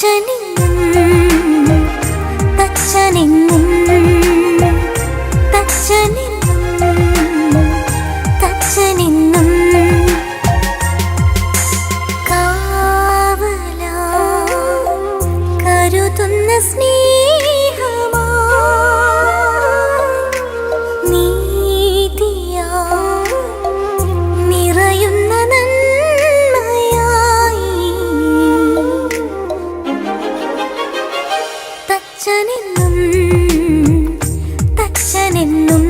തച്ചനെങ്ങും തച്ചനെങ്ങും തച്ചനെന്നും തച്ഛനെന്നും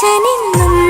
അച്ഛനെന്നും